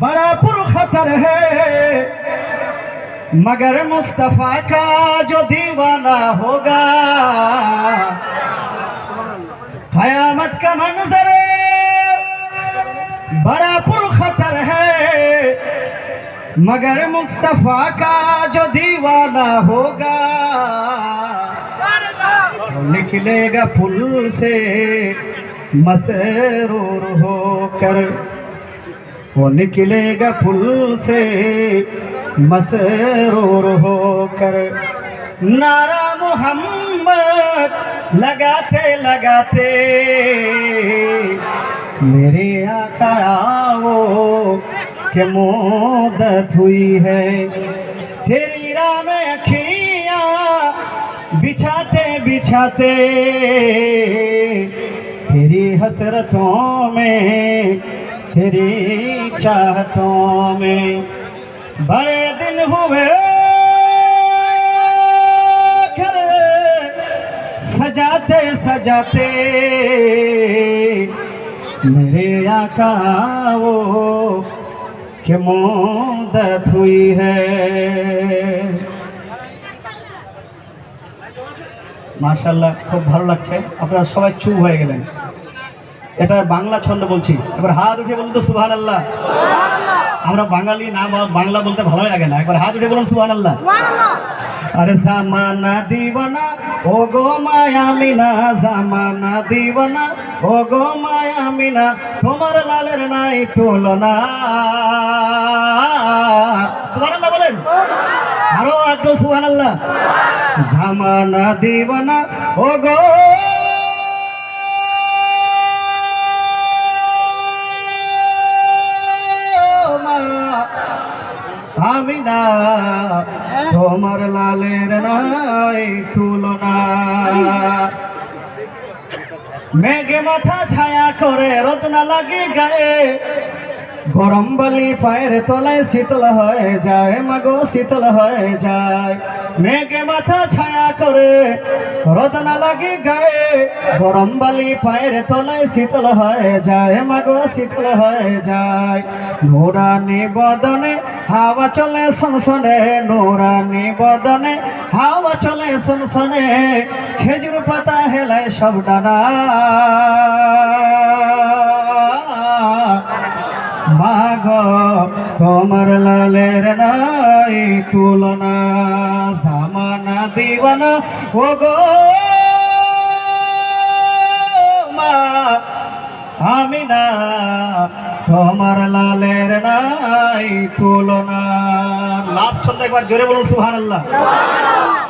बड़ा पुरखतर है। मगर मुस्तफ़ा का जो दीवाना होगा, कयामत का मंजर बड़ा पुरखतर है। मगर मुस्तफ़ा का जो दीवाना होगा, निकलेगा पुल से मसरूर होकर। वो निकलेगा पुल से, मसरूर होकर। नारा मोहम्मद लगाते लगाते, मेरे आका वो के मोदत हुई है। तेरी राह में अखियाँ बिछाते बिछाते, तेरी हसरतों में तेरी चाहतों में बड़े दिन हुए घर सजाते सजाते मेरे आका वो के मोदत हुई है মাশাল্লাহ খুব ভালো লাগছে আপনারা সবাই চুপ হয়ে গেলেন এটা বাংলা ছন্দ বলছি। এবার হাত উঠে বলুন তো সুবহান আল্লাহ আমরা বাঙালি না বাংলা বলতে ভালোই লাগে না। একবার হাত উঠে বলুন সুবহান আল্লাহ আরে জামানা দিবানা ও গো মায়া মিনা জামানা দিবানা ও গো মায়া মিনা তোমার লালের নাই তুলনা। সুবহানাল্লাহ বলেন। আরও একটু সুবহানাল্লাহ। জামানা দিবানা ও গো আমি তোমার লালের নাই তুলনা। মেঘে মাথা ছায়া করে রোদ না লাগে গায়ে। গরম বালি পায়ের তলায় শীতল হয়ে যায়, মাগো শীতল হয়ে যায়। মেঘে মাথা ছায়া করে রোদ না লাগে গায়ে। গরম বালি পায়ের তলায় শীতল হয়ে যায়, মাগো শীতল হয়ে যায়। নোরানি বদনে হাওয়া চলে সনসনে নোরানি বদনে। হাওয়া চলে সনসনে খেজুর পাতা হেলায় সব ডানা। মাগ, তোমার লালের নাই তুলনা, জামানা দিবানা ও গো মা আমি না তোমার লালের নাই তুলনা। লাস্ট ছন্দ একবার জোরে বলুন সুহান আল্লাহ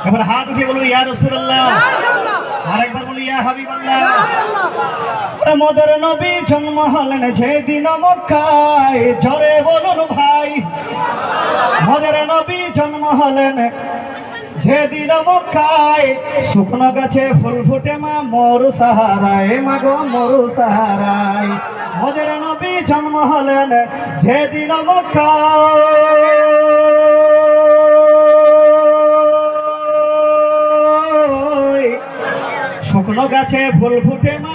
এবার হাত উঠিয়ে বলুন ইয়া রসুল্লাহ আরেকবার বলি ইয়া হাবিবাল্লাহ। আরে মোদের নবী জন্ম হলেন যেদিন মক্কায়। জোরে বলুন ভাই। মোদের নবী জন্ম হলেন যেদিন মক্কায়, শুকনো গাছে ফুল ফুটে মা, মরু সাহারায়, মা গো মরু সাহারায়। মোদের নবী জন্ম হলেন যেদিন মক্কায়। শুকনো গাছে ফুল ফুটে মা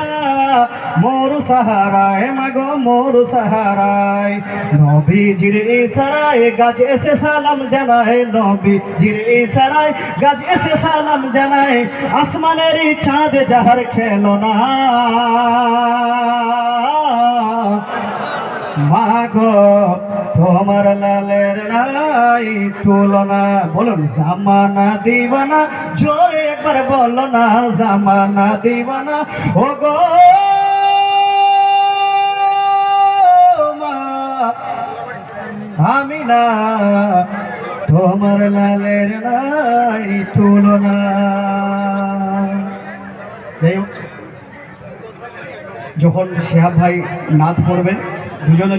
মরু সাহারায়, মাগো মোর সাহারায়। নবীজির ইশারায় গাছ এসে সালাম জানায়, নবীজির ইশারায় গাছ এসে সালাম জানায়, আসমানের চাঁদ যাহার খেল না মাগো তোমার লালের নাই তুলনা। বলুন, জামানা দিবানা, জোরে একবার বলো না, জামানা দিবানা। ও গো আমি না তোমার লালের নাই তুলনা। যাই হোক, যখন শেহাব ভাই নাচ পড়বেন দুজনে